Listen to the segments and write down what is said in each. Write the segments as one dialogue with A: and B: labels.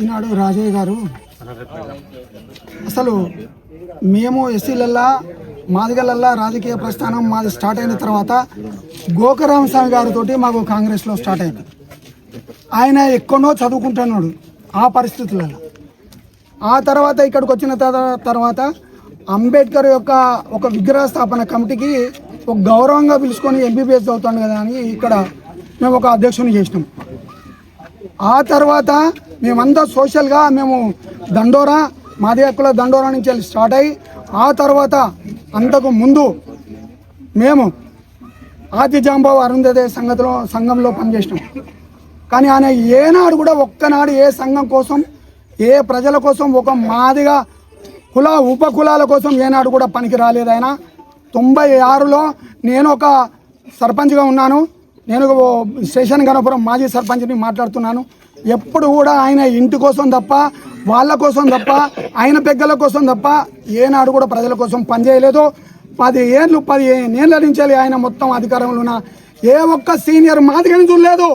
A: ఈనాడు రాజయ్య గారు. అసలు మేము ఎస్సీలల్లా మాదిగలల్లా రాజకీయ ప్రస్థానం మాది స్టార్ట్ అయిన తర్వాత గోకరామ స్వామి గారితో మాకు కాంగ్రెస్లో స్టార్ట్ అయింది. ఆయన ఎక్కడో చదువుకుంటున్నాడు ఆ పరిస్థితులలో ఆ తర్వాత ఇక్కడికి వచ్చిన తర్వాత అంబేద్కర్ యొక్క ఒక విగ్రహ స్థాపన కమిటీకి ఒక గౌరవంగా పిలుచుకొని ఎంబీబీఎస్ చదువుతాను కదా అని ఇక్కడ మేము ఒక అధ్యక్షుని చేసినాం. ఆ తర్వాత మేమంతా సోషల్గా మేము దండోరా మాది హక్కుల దండోరా నుంచి వెళ్ళి స్టార్ట్ అయ్యి ఆ తర్వాత అంతకు ముందు మేము ఆదిజాంబాబు జాంబాబు సంగతిలో సంఘంలో సంఘంలో పనిచేసినాం. కానీ ఆయన ఏనాడు కూడా ఒక్కనాడు ఏ సంఘం కోసం ఏ ప్రజల కోసం ఒక మాదిగా కుల ఉప కులాల కోసం ఏనాడు కూడా పనికి రాలేదు ఆయన. తొంభై ఆరులో నేను ఒక సర్పంచ్గా ఉన్నాను. నేను ఒక స్టేషన్ గణపురం మాజీ సర్పంచ్ని మాట్లాడుతున్నాను. ఎప్పుడు కూడా ఆయన ఇంటి కోసం తప్ప వాళ్ళ కోసం తప్ప ఆయన పెద్దల కోసం తప్ప ఏనాడు కూడా ప్రజల కోసం పనిచేయలేదు పది ఏళ్ళు పది ఏళ్ళ నుంచి ఆయన మొత్తం అధికారంలో ఉన్న ఏ ఒక్క సీనియర్ మాదిగని చూడలేదు.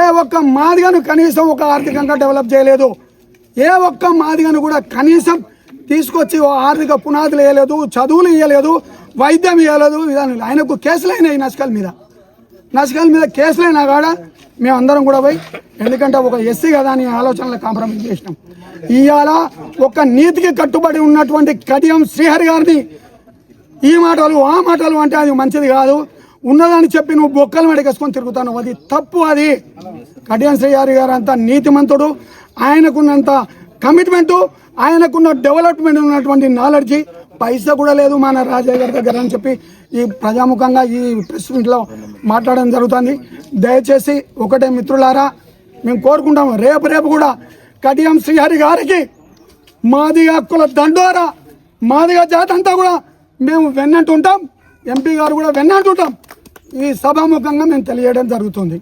A: ఏ ఒక్క మాదిగను కనీసం ఒక ఆర్థికంగా డెవలప్ చేయలేదు. ఏ ఒక్క మాదిగను కూడా కనీసం తీసుకొచ్చి ఓ ఆర్థిక పునాదులు వేయలేదు చదువులు ఇవ్వలేదు వైద్యం ఇవ్వలేదు ఆయనకు కేసులు అయినాయి నస్కల్ మీద. నస్కల్ మీద కేసులైనా కాడ. మేమందరం కూడా పోయి ఎందుకంటే ఒక ఎస్సీ కదా అని ఆలోచనలు కాంప్రమైజ్ చేసినాం. ఇవాళ ఒక నీతికి కట్టుబడి ఉన్నటువంటి కడియం శ్రీహరి గారిని ఈ మాటలు ఆ మాటలు అంటే అది మంచిది కాదు. ఉన్నదని చెప్పి నువ్వు బొక్కలు మెడకేసుకొని తిరుగుతాను అది తప్పు అది. కడియం శ్రీహారి గారు అంత నీతిమంతుడు. ఆయనకున్నంత కమిట్మెంటు ఆయనకున్న డెవలప్మెంట్ ఉన్నటువంటి నాలెడ్జి పైసా కూడా లేదు మన రాజయ్య గారి దగ్గర అని చెప్పి ఈ ప్రజాముఖంగా ఈ ప్రెస్ మీట్లో మాట్లాడడం జరుగుతుంది. దయచేసి ఒకటే మిత్రులారా మేము కోరుకుంటాము రేపు రేపు కూడా కడియం శ్రీహరి గారికి మాదిగా హక్కుల దండోరా మాదిగా జాతి అంతా కూడా మేము వెన్నంటుంటాం. ఎంపీ గారు కూడా వెన్నంటుంటాం. ఈ సభాముఖంగా మేము తెలియడం జరుగుతుంది.